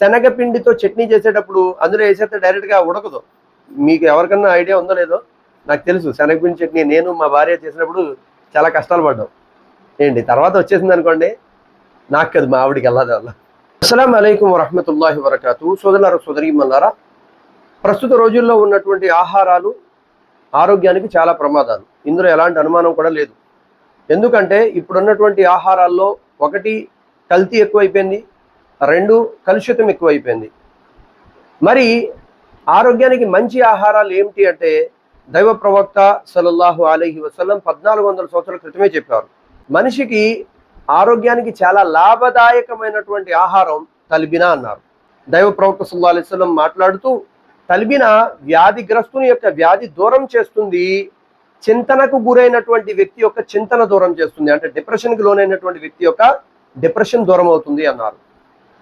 శనగపిండితో చట్నీ చేసేటప్పుడు అందులో వేసేస్తే డైరెక్ట్గా ఉడకదు. మీకు ఎవరికన్నా ఐడియా ఉందో లేదో నాకు తెలుసు. శనగపిండి చట్నీ నేను మా భార్య చేసినప్పుడు చాలా కష్టాలు పడ్డాం. ఏంటి? తర్వాత వచ్చేసింది అనుకోండి నాకు కదా మా ఆవిడికి వెళ్ళదు వల్ల అస్సలం అయికం వరహమతుల్లాహి వరకాతు. సోదరులారా సోదరి మల్లారా ప్రస్తుత రోజుల్లో ఉన్నటువంటి ఆహారాలు ఆరోగ్యానికి చాలా ప్రమాదాలు. ఇందులో ఎలాంటి అనుమానం కూడా లేదు. ఎందుకంటే ఇప్పుడున్నటువంటి ఆహారాల్లో ఒకటి కల్తీ ఎక్కువైపోయింది రెండు కలుషితం ఎక్కువైపోయింది. మరి ఆరోగ్యానికి మంచి ఆహారాలు ఏమిటి అంటే దైవ ప్రవక్త సలల్లాహు అలీహి వసలం పద్నాలుగు వందల సంవత్సరాల క్రితమే చెప్పారు. మనిషికి ఆరోగ్యానికి చాలా లాభదాయకమైనటువంటి ఆహారం తలిబినా అన్నారు. దైవ ప్రవక్త సుల్లా అలీస్లం మాట్లాడుతూ తలిబిన వ్యాధిగ్రస్తుని యొక్క వ్యాధి దూరం చేస్తుంది చింతనకు గురైనటువంటి వ్యక్తి యొక్క చింతన దూరం చేస్తుంది అంటే డిప్రెషన్కి లోనైనటువంటి వ్యక్తి యొక్క డిప్రెషన్ దూరం అవుతుంది అన్నారు.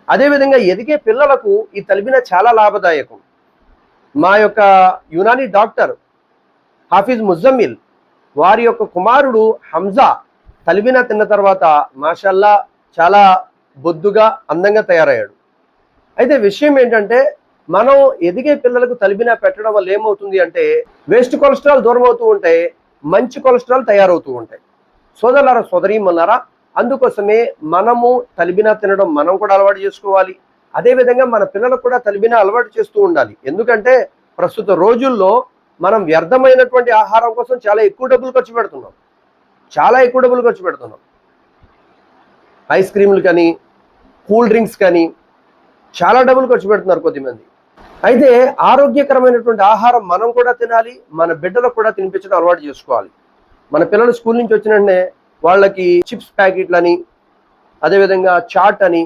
అదేవిధంగా ఎదిగే పిల్లలకు ఈ తలిపిన చాలా లాభదాయకం. మా యొక్క యునానీ డాక్టర్ హాఫీజ్ ముజమ్మిల్ వారి యొక్క కుమారుడు హంజా తలిబిన తిన్న తర్వాత మాషల్లా చాలా బొద్దుగా అందంగా తయారయ్యాడు. అయితే విషయం ఏంటంటే మనం ఎదిగే పిల్లలకు తలిబిన పెట్టడం వల్ల ఏమవుతుంది అంటే వేస్ట్ కొలెస్ట్రాల్ దూరం అవుతూ ఉంటాయి మంచి కొలెస్ట్రాల్ తయారవుతూ ఉంటాయి. సోదరులారా సోదరీమన్నారా అందుకోసమే మనము తలిబినా తినడం మనం కూడా అలవాటు చేసుకోవాలి. అదేవిధంగా మన పిల్లలకు కూడా తలిబినా అలవాటు చేస్తూ ఉండాలి. ఎందుకంటే ప్రస్తుత రోజుల్లో మనం వ్యర్థమైనటువంటి ఆహారం కోసం చాలా ఎక్కువ డబ్బులు ఖర్చు పెడుతున్నాం. చాలా ఎక్కువ డబ్బులు ఖర్చు పెడుతున్నాం. ఐస్ క్రీములు కానీ కూల్ డ్రింక్స్ కానీ చాలా డబ్బులు ఖర్చు పెడుతున్నారు కొద్దిమంది. అయితే ఆరోగ్యకరమైనటువంటి ఆహారం మనం కూడా తినాలి మన బిడ్డలకు కూడా తినిపించడం అలవాటు చేసుకోవాలి. మన పిల్లలు స్కూల్ నుంచి వచ్చిన వెంటనే వాళ్ళకి చిప్స్ ప్యాకెట్లని అదేవిధంగా చాట్ అని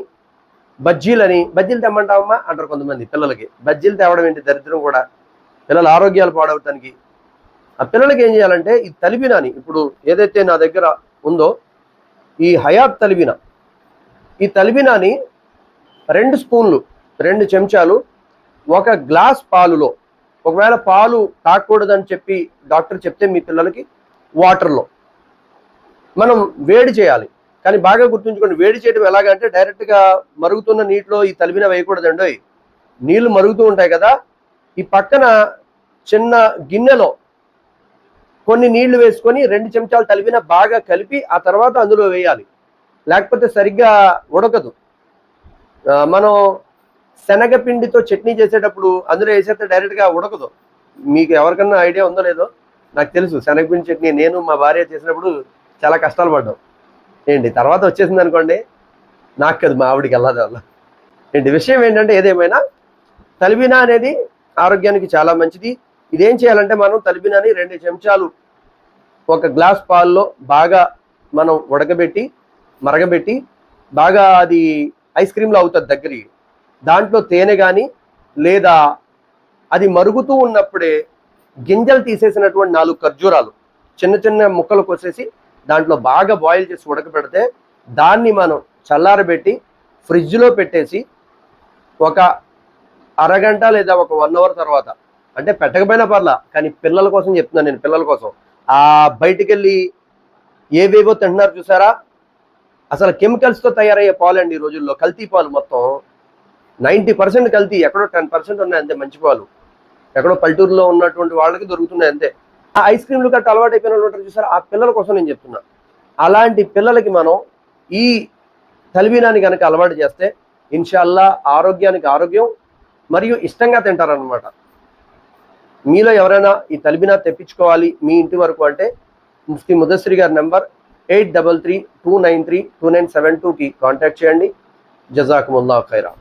బజ్జీలని బజ్జీలు తెమ్మంటావమ్మా అంటారు కొంతమంది పిల్లలకి. బజ్జీలు తేవడం ఏంటి? దరిద్రం కూడా. పిల్లల ఆరోగ్యాలు పాడవటానికి. ఆ పిల్లలకి ఏం చేయాలంటే ఈ తలిబినాని ఇప్పుడు ఏదైతే నా దగ్గర ఉందో ఈ హయాత్ తలిబిన. ఈ తలిబినాని రెండు స్పూన్లు రెండు చెంచాలు ఒక గ్లాస్ పాలులో. ఒకవేళ పాలు తాకూడదని చెప్పి డాక్టర్ చెప్తే మీ పిల్లలకి వాటర్లో. మనం వేడి చేయాలి. కానీ బాగా గుర్తుంచుకోండి వేడి చేయడం ఎలాగంటే డైరెక్ట్గా మరుగుతున్న నీటిలో ఈ తలిపిన వేయకూడదండి. నీళ్ళు మరుగుతూ ఉంటాయి కదా ఈ పక్కన చిన్న గిన్నెలో కొన్ని నీళ్ళు వేసుకొని రెండు చెంచాలు తలిపిన బాగా కలిపి ఆ తర్వాత అందులో వేయాలి. లేకపోతే సరిగ్గా ఉడకదు. మనం శనగపిండితో చట్నీ చేసేటప్పుడు అందులో వేసేస్తే డైరెక్ట్గా ఉడకదు. మీకు ఎవరికన్నా ఐడియా ఉందో లేదో? నాకు తెలుసు శనగపిండి చట్నీ నేను మా భార్య చేసినప్పుడు చాలా కష్టాలు పడ్డాం. ఏంటి తర్వాత వచ్చేసింది అనుకోండి నాకు కదా మా ఆవిడికి వెళ్ళదు వల్ల ఏంటి విషయం ఏంటంటే ఏదేమైనా తలిబినా అనేది ఆరోగ్యానికి చాలా మంచిది. ఇదేం చేయాలంటే మనం తలిబినాని రెండు చెంచాలు ఒక గ్లాస్ పాల్లో బాగా మనం ఉడకబెట్టి మరగబెట్టి బాగా అది ఐస్ క్రీమ్లో అవుతుంది దగ్గరికి. దాంట్లో తేనె కానీ లేదా అది మరుగుతూ ఉన్నప్పుడే గింజలు తీసేసినటువంటి నాలుగు ఖర్జూరాలు చిన్న చిన్న ముక్కలు కోసేసి దాంట్లో బాగా బాయిల్ చేసి ఉడకబెడితే దాన్ని మనం చల్లారబెట్టి ఫ్రిడ్జ్లో పెట్టేసి ఒక అరగంట లేదా ఒక వన్ అవర్ తర్వాత అంటే పెట్టకపోయినా పర్లా కానీ పిల్లల కోసం చెప్తున్నాను నేను పిల్లల కోసం ఆ బయటికి వెళ్ళి ఏవేవో తింటున్నారు చూసారా? అసలు కెమికల్స్తో తయారయ్యే పాలు అండి ఈ రోజుల్లో. కల్తీ పాలు మొత్తం నైంటీ పర్సెంట్ కల్తీ ఎక్కడో టెన్ పర్సెంట్ ఉన్నాయి అంతే మంచి పాలు. ఎక్కడో పల్లెటూరులో ఉన్నటువంటి వాళ్ళకి దొరుకుతున్నాయి అంతే. ఆ ఐస్ క్రీమ్లు గట్ట అలవాటు అయిపోయిన వాళ్ళు ఉంటారు ఆ పిల్లల కోసం నేను చెప్తున్నా. అలాంటి పిల్లలకి మనం ఈ తలిబీనాన్ని కనుక అలవాటు చేస్తే ఇన్షాల్లా ఆరోగ్యానికి ఆరోగ్యం మరియు ఇష్టంగా తింటారనమాట మీలో ఎవరైనా ఈ తలిబినా తెప్పించుకోవాలి మీ ఇంటి వరకు అంటే ముఫ్తీ ముదశ్రీ గారి number eight double three two nine three two nine seven టూకి కాంటాక్ట్ చేయండి. జజాకుముల్లా ఖైరా